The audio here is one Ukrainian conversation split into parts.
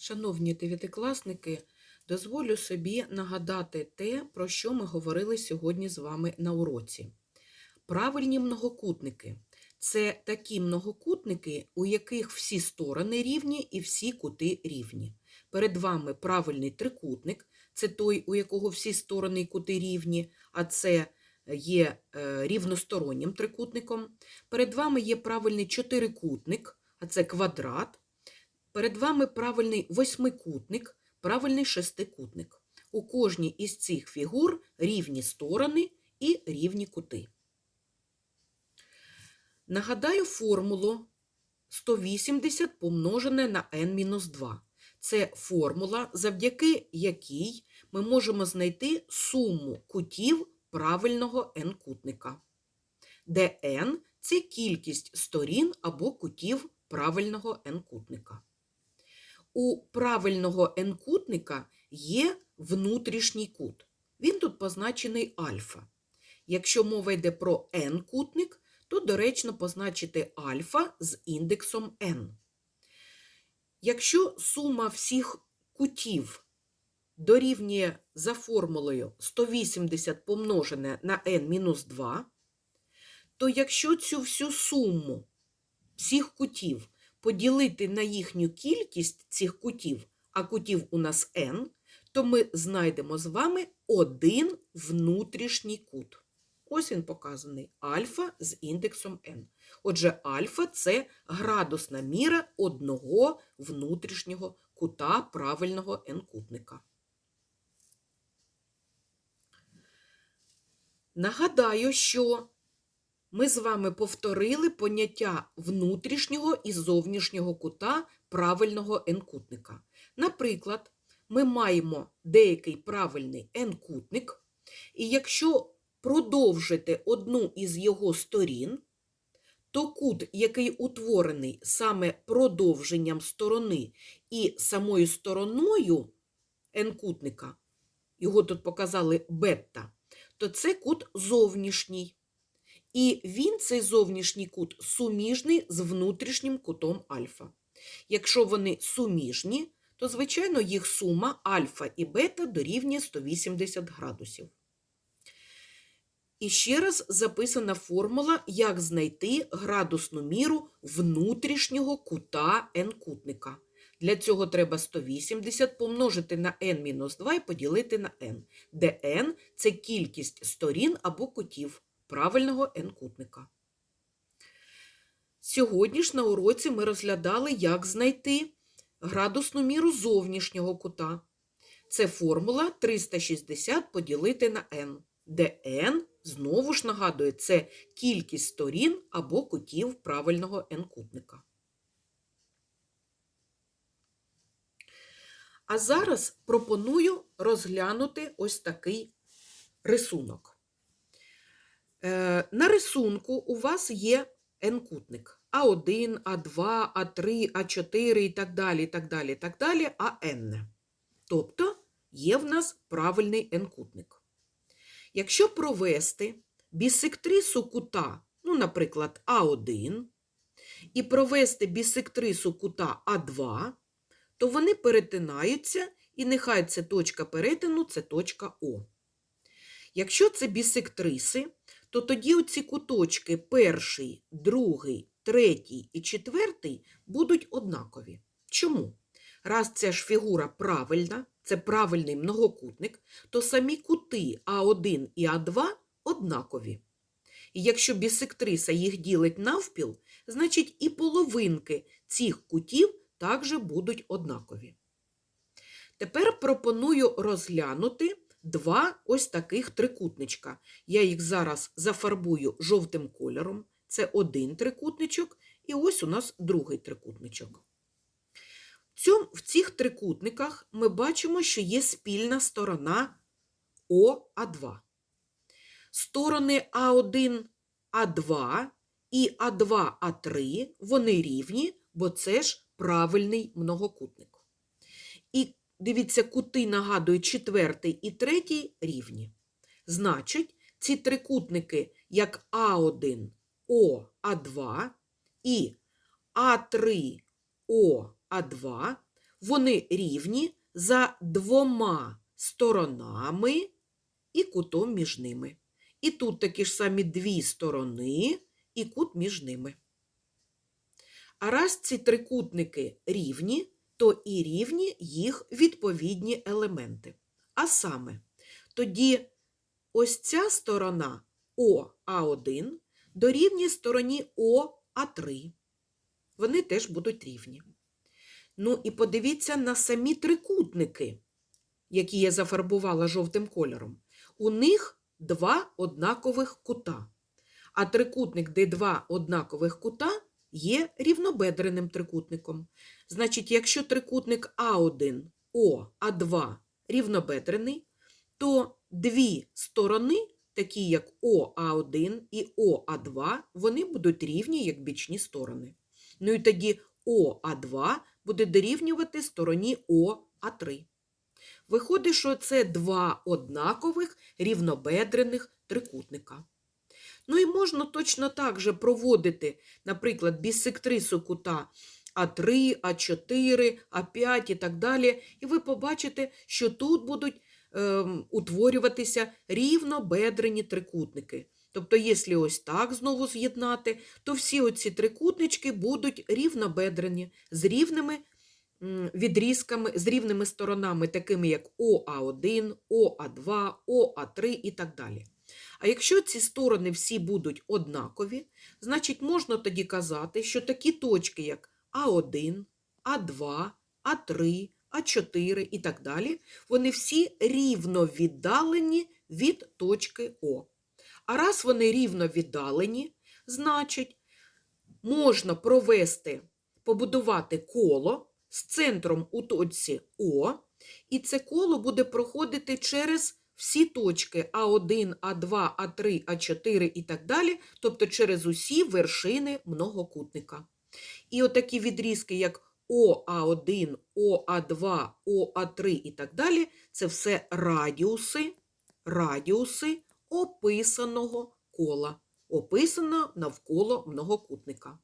Шановні дев'ятикласники, дозволю собі нагадати те, про що ми говорили сьогодні з вами на уроці. Правильні многокутники це такі многокутники, у яких всі сторони рівні і всі кути рівні. Перед вами правильний трикутник це той, у якого всі сторони і кути рівні, а це є е, рівностороннім трикутником. Перед вами є правильний чотирикутник, а це квадрат. Перед вами правильний восьмикутник, правильний шестикутник. У кожній із цих фігур рівні сторони і рівні кути. Нагадаю формулу 180 помножене на n-2. Це формула, завдяки якій ми можемо знайти суму кутів правильного n-кутника, де n – це кількість сторін або кутів правильного n-кутника. У правильного n-кутника є внутрішній кут. Він тут позначений альфа. Якщо мова йде про n-кутник, то доречно позначити альфа з індексом n. Якщо сума всіх кутів дорівнює за формулою 180 помножене на n-2, то якщо цю всю суму всіх кутів поділити на їхню кількість цих кутів, а кутів у нас n, то ми знайдемо з вами один внутрішній кут. Ось він показаний альфа з індексом n. Отже, альфа це градусна міра одного внутрішнього кута правильного n-кутника. Нагадаю, що ми з вами повторили поняття внутрішнього і зовнішнього кута правильного n-кутника. Наприклад, ми маємо деякий правильний n-кутник, і якщо продовжити одну із його сторін, то кут, який утворений саме продовженням сторони і самою стороною n-кутника, його тут показали бета, то це кут зовнішній. І він, цей зовнішній кут, суміжний з внутрішнім кутом альфа. Якщо вони суміжні, то, звичайно, їх сума альфа і бета дорівнює 180 градусів. І ще раз записана формула, як знайти градусну міру внутрішнього кута n-кутника. Для цього треба 180 помножити на n-2 і поділити на n, де n – це кількість сторін або кутів правильного n-кутника. Сьогодні ж на уроці ми розглядали, як знайти градусну міру зовнішнього кута. Це формула 360 поділити на n, де n, знову ж нагадує, це кількість сторін або кутів правильного n-кутника. А зараз пропоную розглянути ось такий рисунок. Е, На рисунку у вас є n-кутник. А1, А2, А3, А4 і так далі, і так далі, і так далі, АН. Тобто є в нас правильний n-кутник. Якщо провести бісектрису кута, ну, наприклад, А1, і провести бісектрису кута А2, то вони перетинаються, і нехай це точка перетину, це точка О. Якщо це бісектриси, то тоді оці куточки перший, другий, третій і четвертий будуть однакові. Чому? Раз ця ж фігура правильна, це правильний многокутник, то самі кути А1 і А2 однакові. І якщо бісектриса їх ділить навпіл, значить і половинки цих кутів також будуть однакові. Тепер пропоную розглянути два ось таких трикутничка. Я їх зараз зафарбую жовтим кольором. Це один трикутничок, і ось у нас другий трикутничок. В, цих трикутниках ми бачимо, що є спільна сторона ОА2. Сторони А1, А2 і А2, А3 вони рівні, бо це ж правильний многокутник. Дивіться, кути нагадують четвертий і третій рівні. Значить, ці трикутники, як А1, О, А2 і А3, О, А2, вони рівні за двома сторонами і кутом між ними. І тут такі ж самі дві сторони і кут між ними. А раз ці трикутники рівні, то і рівні їх відповідні елементи. А саме, тоді ось ця сторона ОА1 дорівнює стороні ОА3. Вони теж будуть рівні. Ну і подивіться на самі трикутники, які я зафарбувала жовтим кольором. У них два однакових кута. А трикутник, де два однакових кута, є рівнобедреним трикутником. Значить, якщо трикутник А1, О, А2 рівнобедрений, то дві сторони, такі як ОА1 і ОА2, вони будуть рівні як бічні сторони. Ну і тоді ОА2 буде дорівнювати стороні ОА3. Виходить, що це два однакових рівнобедрених трикутника. Ну і можна точно так же проводити, наприклад, бісектрису кута А3, А4, А5 і так далі. І ви побачите, що тут будуть ем, утворюватися рівнобедрені трикутники. Тобто, якщо ось так знову з'єднати, то всі оці трикутнички будуть рівнобедрені з рівними відрізками, з рівними сторонами, такими як ОА1, ОА2, ОА3 і так далі. А якщо ці сторони всі будуть однакові, значить можна тоді казати, що такі точки, як А1, А2, А3, А4 і так далі, вони всі рівно віддалені від точки О. А раз вони рівно віддалені, значить можна провести, побудувати коло з центром у точці О, і це коло буде проходити через всі точки А1, А2, А3, А4 і так далі, тобто через усі вершини многокутника. І отакі відрізки, як ОА1, ОА2, ОА3 і так далі, це все радіуси, радіуси описаного кола, описано навколо многокутника.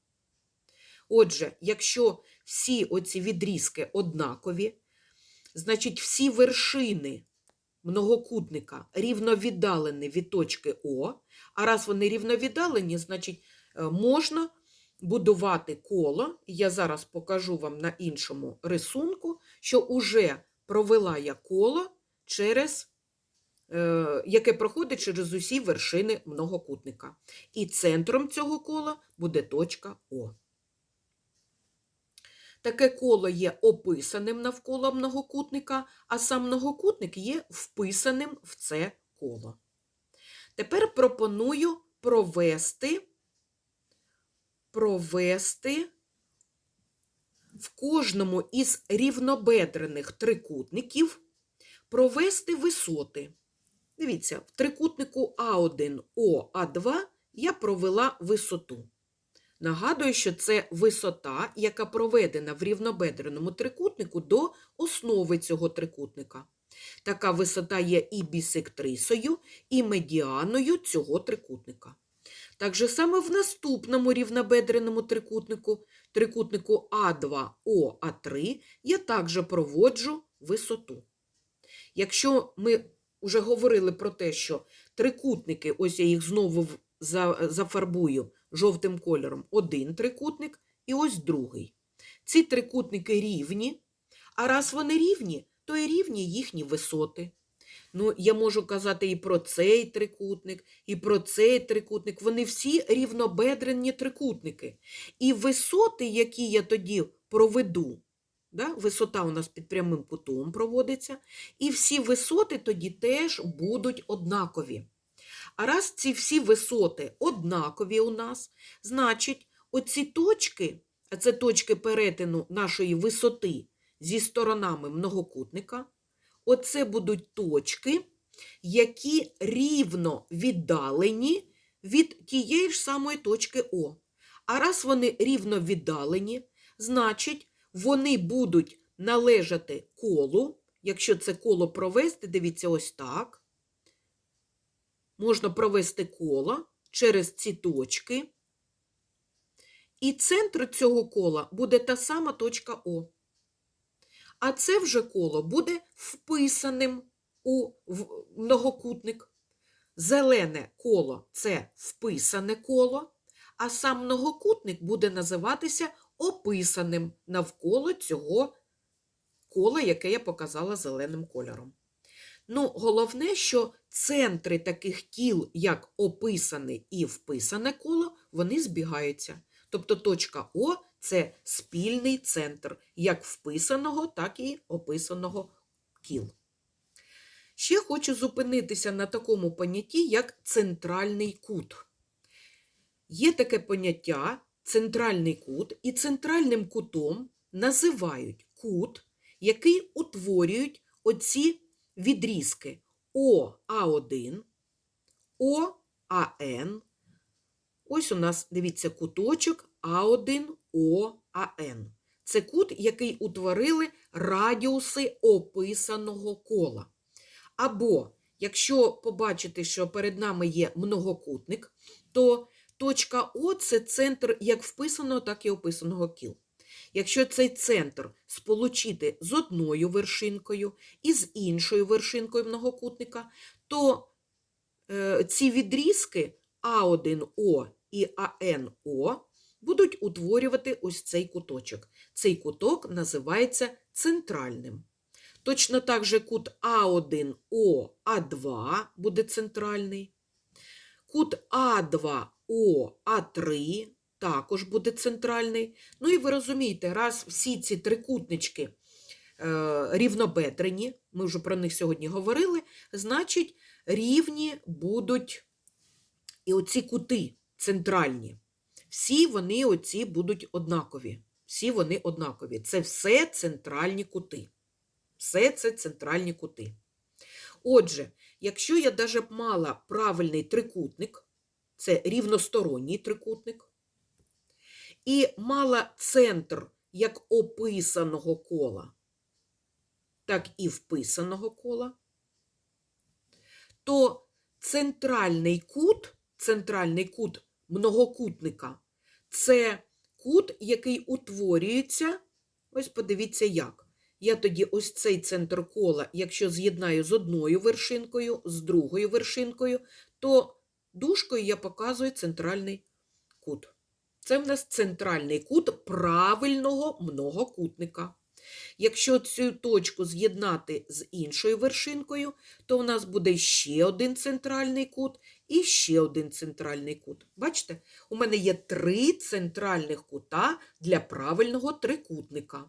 Отже, якщо всі оці відрізки однакові, значить всі вершини многокутника рівновіддалені від точки О, а раз вони рівновіддалені, значить е, можна будувати коло. Я зараз покажу вам на іншому рисунку, що уже провела я коло, через, е, яке проходить через усі вершини многокутника. І центром цього кола буде точка О. Таке коло є описаним навколо многокутника, а сам многокутник є вписаним в це коло. Тепер пропоную провести, провести в кожному із рівнобедрених трикутників провести висоти. Дивіться, в трикутнику А1, О, А2 я провела висоту. Нагадую, що це висота, яка проведена в рівнобедреному трикутнику до основи цього трикутника. Така висота є і бісектрисою, і медіаною цього трикутника. Так же саме в наступному рівнобедреному трикутнику, трикутнику А2О, А3, я також проводжу висоту. Якщо ми вже говорили про те, що трикутники, ось я їх знову зафарбую жовтим кольором, один трикутник і ось другий. Ці трикутники рівні, а раз вони рівні, то і рівні їхні висоти. Ну, я можу казати і про цей трикутник, і про цей трикутник. Вони всі рівнобедрені трикутники. І висоти, які я тоді проведу, да, висота у нас під прямим кутом проводиться, і всі висоти тоді теж будуть однакові. А раз ці всі висоти однакові у нас, значить, оці точки, а це точки перетину нашої висоти зі сторонами многокутника, оце будуть точки, які рівно віддалені від тієї ж самої точки О. А раз вони рівно віддалені, значить, вони будуть належати колу. Якщо це коло провести, дивіться ось так. Можна провести коло через ці точки. І центр цього кола буде та сама точка О. А це вже коло буде вписаним у многокутник. Зелене коло це вписане коло, а сам многокутник буде називатися описаним навколо цього кола, яке я показала зеленим кольором. Ну, головне, що центри таких кіл, як описане і вписане коло, вони збігаються. Тобто точка О це спільний центр як вписаного, так і описаного кіл. Ще хочу зупинитися на такому понятті, як центральний кут. Є таке поняття центральний кут, і центральним кутом називають кут, який утворюють оці відрізки ОА1, ОАН. Ось у нас, дивіться, куточок А1, ОАН. Це кут, який утворили радіуси описаного кола. Або, якщо побачити, що перед нами є многокутник, то точка О це центр як вписаного, так і описаного кіл. Якщо цей центр сполучити з одною вершинкою і з іншою вершинкою многокутника, то е, ці відрізки А1О і АНО будуть утворювати ось цей куточок. Цей куток називається центральним. Точно так же кут А1О, А2 буде центральний. Кут А2О, А3 також буде центральний. Ну і ви розумієте, раз всі ці трикутнички е, рівнобедрені, ми вже про них сьогодні говорили, значить рівні будуть і оці кути центральні. Всі вони оці будуть однакові. Всі вони однакові. Це все центральні кути. Все це центральні кути. Отже, якщо я б мала правильний трикутник, це рівносторонній трикутник, і мала центр як описаного кола, так і вписаного кола, то центральний кут, центральний кут многокутника це кут, який утворюється, ось подивіться як. Я тоді ось цей центр кола, якщо з'єднаю з одною вершинкою, з другою вершинкою, то дужкою я показую центральний кут. Це в нас центральний кут правильного многокутника. Якщо цю точку з'єднати з іншою вершинкою, то в нас буде ще один центральний кут і ще один центральний кут. Бачите, у мене є три центральних кута для правильного трикутника.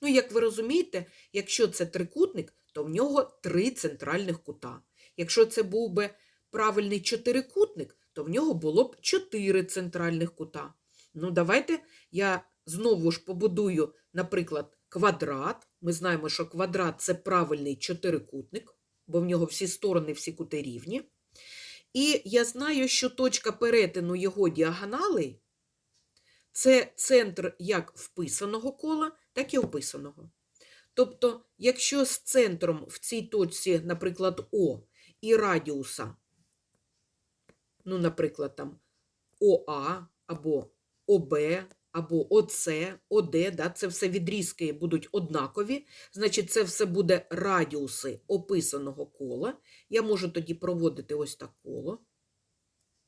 Ну, як ви розумієте, якщо це трикутник, то в нього три центральних кута. Якщо це був би правильний чотирикутник, то в нього було б чотири центральних кута. Ну, давайте я знову ж побудую, наприклад, квадрат. Ми знаємо, що квадрат це правильний чотирикутник, бо в нього всі сторони, всі кути рівні. І я знаю, що точка перетину його діагоналей це центр як вписаного кола, так і описаного. Тобто, якщо з центром в цій точці, наприклад, О і радіуса, ну, наприклад, там ОА або ОБ, або ОЦ, ОД, да, це все відрізки будуть однакові, значить, це все буде радіуси описаного кола. Я можу тоді проводити ось так коло.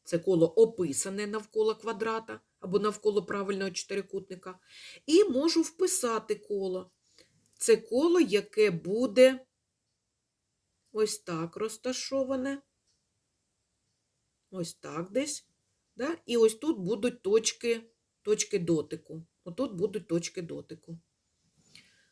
Це коло описане навколо квадрата або навколо правильного чотирикутника. І можу вписати коло. Це коло, яке буде ось так розташоване. Ось так десь. Да? І ось тут будуть точки, точки дотику. Отут будуть точки дотику.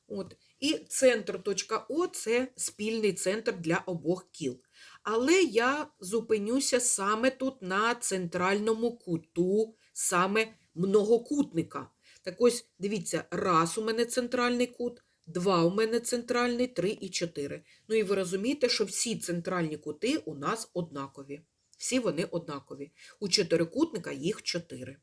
От. І центр точка О це спільний центр для обох кіл. Але я зупинюся саме тут на центральному куту, саме многокутника. Так ось, дивіться, раз у мене центральний кут, два у мене центральний, три і чотири. Ну і ви розумієте, що всі центральні кути у нас однакові. Всі вони однакові. У чотирикутника їх чотири.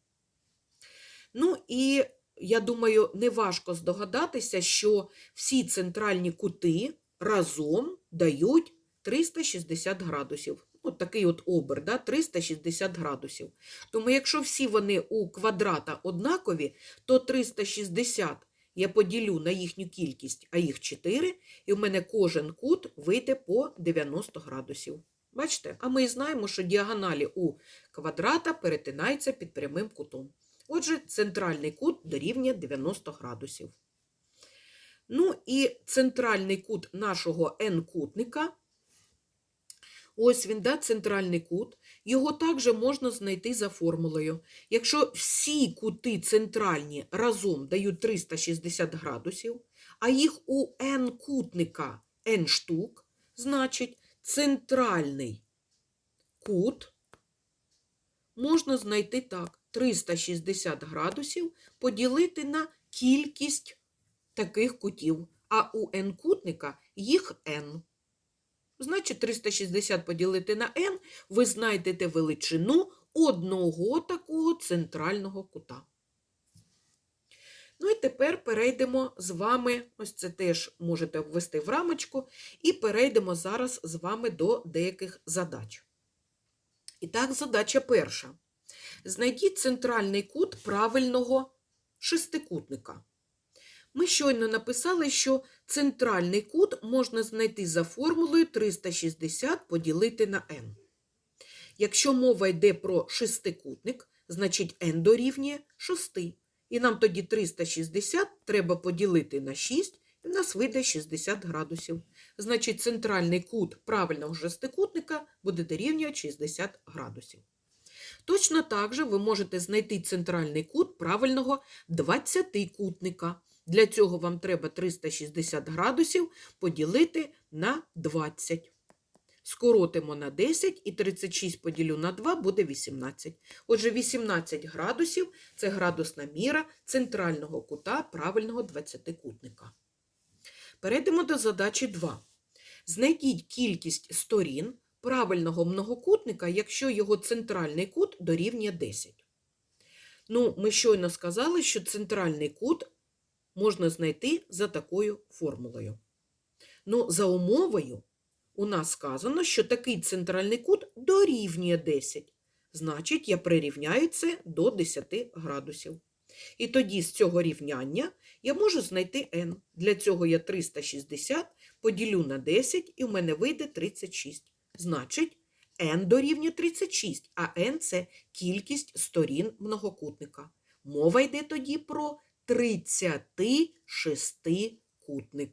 Ну і я думаю, неважко здогадатися, що всі центральні кути разом дають 360 градусів. От такий от обер, да, 360 градусів. Тому якщо всі вони у квадрата однакові, то 360 я поділю на їхню кількість, а їх 4, і в мене кожен кут вийде по 90 градусів. Бачите? А ми і знаємо, що діагоналі у квадрата перетинаються під прямим кутом. Отже, центральний кут дорівнює 90 градусів. Ну і центральний кут нашого n-кутника, ось він, да, центральний кут, його також можна знайти за формулою. Якщо всі кути центральні разом дають 360 градусів, а їх у n-кутника n штук, значить центральний кут можна знайти так. 360 градусів поділити на кількість таких кутів, а у n-кутника їх n. Значить, 360 поділити на n, ви знайдете величину одного такого центрального кута. Ну і тепер перейдемо з вами, ось це теж можете обвести в рамочку, і перейдемо зараз з вами до деяких задач. І так, задача перша. Знайдіть центральний кут правильного шестикутника. Ми щойно написали, що центральний кут можна знайти за формулою 360 поділити на n. Якщо мова йде про шестикутник, значить n дорівнює 6. І нам тоді 360 треба поділити на 6, і в нас вийде 60 градусів. Значить, центральний кут правильного шестикутника буде дорівнювати 60 градусів. Точно так же ви можете знайти центральний кут правильного 20-кутника. Для цього вам треба 360 градусів поділити на 20. Скоротимо на 10 і 36 поділю на 2 буде 18. Отже, 18 градусів – це градусна міра центрального кута правильного 20-кутника. Перейдемо до задачі 2. Знайдіть кількість сторін правильного многокутника, якщо його центральний кут дорівнює 10. Ну, ми щойно сказали, що центральний кут можна знайти за такою формулою. Ну, за умовою у нас сказано, що такий центральний кут дорівнює 10. Значить, я прирівняю це до 10 градусів. І тоді з цього рівняння я можу знайти n. Для цього я 360 поділю на 10, і в мене вийде 36. Значить, n дорівнює 36, а n – це кількість сторін многокутника. Мова йде тоді про 36-кутник.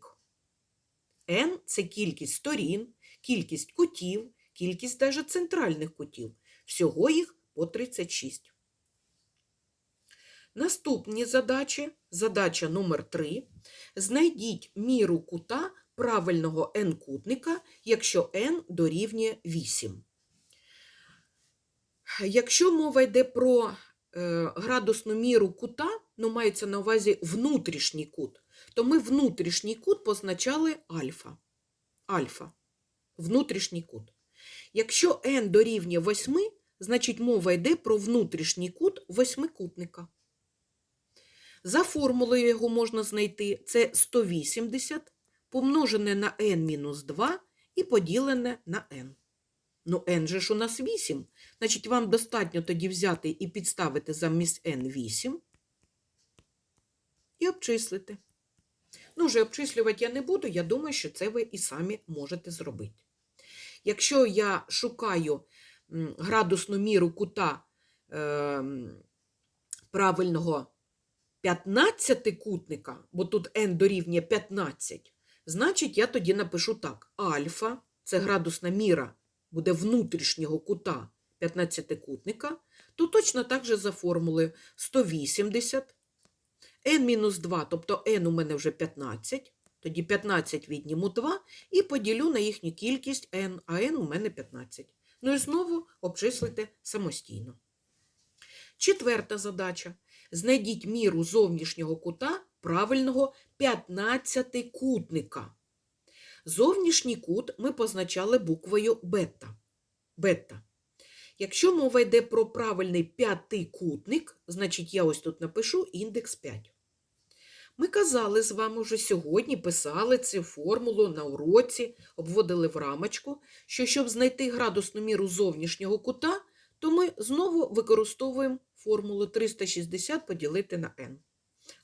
n – це кількість сторін, кількість кутів, кількість даже центральних кутів. Всього їх по 36. Наступні задачі, задача номер 3. Знайдіть міру кута правильного n-кутника, якщо n дорівнює 8. Якщо мова йде про е, градусну міру кута, ну мається на увазі внутрішній кут, то ми внутрішній кут позначали альфа. Альфа. Внутрішній кут. Якщо n дорівнює 8, значить мова йде про внутрішній кут восьмикутника. За формулою його можна знайти це 180 помножене на n-2 і поділене на n. Ну, n же ж у нас 8, значить вам достатньо тоді взяти і підставити замість n 8 і обчислити. Ну, вже обчислювати я не буду, я думаю, що це ви і самі можете зробити. Якщо я шукаю градусну міру кута е, правильного 15-кутника, бо тут n дорівнює 15, значить, я тоді напишу так. Альфа – це градусна міра, буде внутрішнього кута 15-кутника, то точно так же за формулою 180, n-2, тобто n у мене вже 15, тоді 15 відніму 2 і поділю на їхню кількість n, а n у мене 15. Ну і знову обчислите самостійно. Четверта задача. Знайдіть міру зовнішнього кута правильного 15-кутника. Зовнішній кут ми позначали буквою бета. бета. Якщо мова йде про правильний п'ятикутник, значить я ось тут напишу індекс 5. Ми казали з вами вже сьогодні, писали цю формулу на уроці, обводили в рамочку, що щоб знайти градусну міру зовнішнього кута, то ми знову використовуємо формулу 360 поділити на n.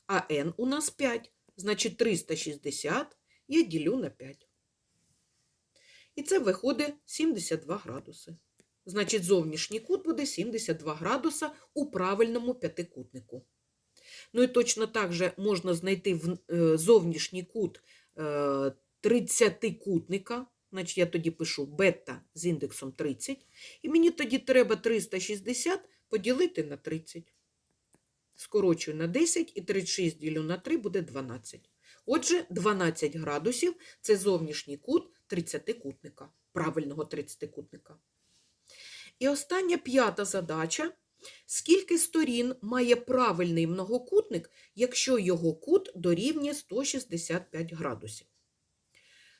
А n у нас 5, Значить, 360 я ділю на 5. І це виходить 72 градуси. Значить, зовнішній кут буде 72 градуса у правильному п'ятикутнику. Ну і точно так же можна знайти в- е, зовнішній кут е, 30-кутника. Значить, я тоді пишу бета з індексом 30. І мені тоді треба 360 поділити на 30. Скорочую на 10 і 36 ділю на 3 буде 12. Отже, 12 градусів це зовнішній кут 30-кутника, правильного 30-кутника. І остання п'ята задача. Скільки сторін має правильний многокутник, якщо його кут дорівнює 165 градусів?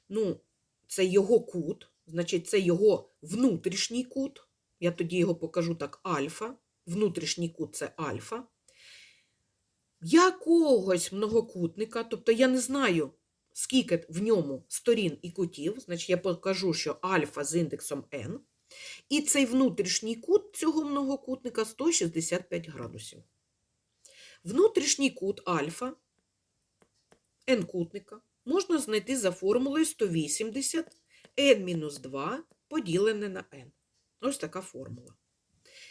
Ну, це його кут, значить, це його внутрішній кут. Я тоді його покажу так альфа. Внутрішній кут це альфа. Якогось многокутника, тобто я не знаю, скільки в ньому сторін і кутів, значить я покажу, що альфа з індексом n. І цей внутрішній кут цього многокутника 165 градусів. Внутрішній кут альфа n-кутника можна знайти за формулою 180 n-2 поділене на n. Ось така формула.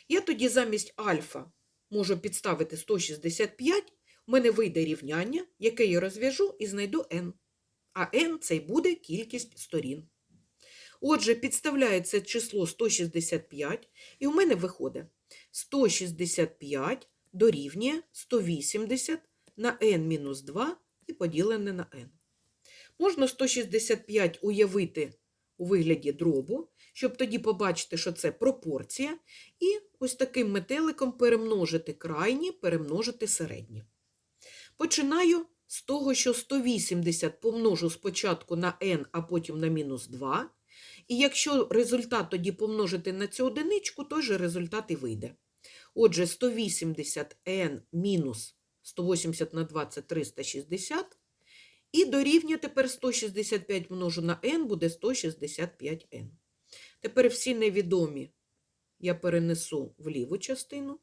Я тоді замість альфа можу підставити 165, у мене вийде рівняння, яке я розв'яжу і знайду n. А n – це й буде кількість сторін. Отже, підставляється число 165, і у мене виходить 165 дорівнює 180 на n-2 і поділене на n. Можна 165 уявити у вигляді дробу, щоб тоді побачити, що це пропорція, і ось таким метеликом перемножити крайні, перемножити середні. Починаю з того, що 180 помножу спочатку на n, а потім на мінус 2. І якщо результат тоді помножити на цю одиничку, той же результат і вийде. Отже, 180 n мінус 180 на 2 – це 360. І дорівнює тепер 165 множу на n буде 165n. Тепер всі невідомі я перенесу в ліву частину,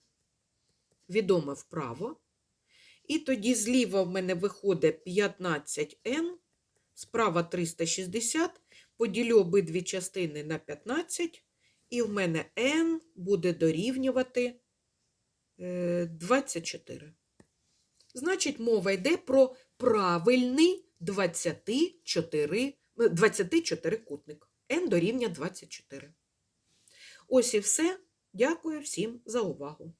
відоме вправо. І тоді зліва в мене виходить 15n, справа 360, поділю обидві частини на 15, і в мене n буде дорівнювати е, 24. Значить, мова йде про правильний 24, 24 кутник. n дорівнює 24. Ось і все. Дякую всім за увагу.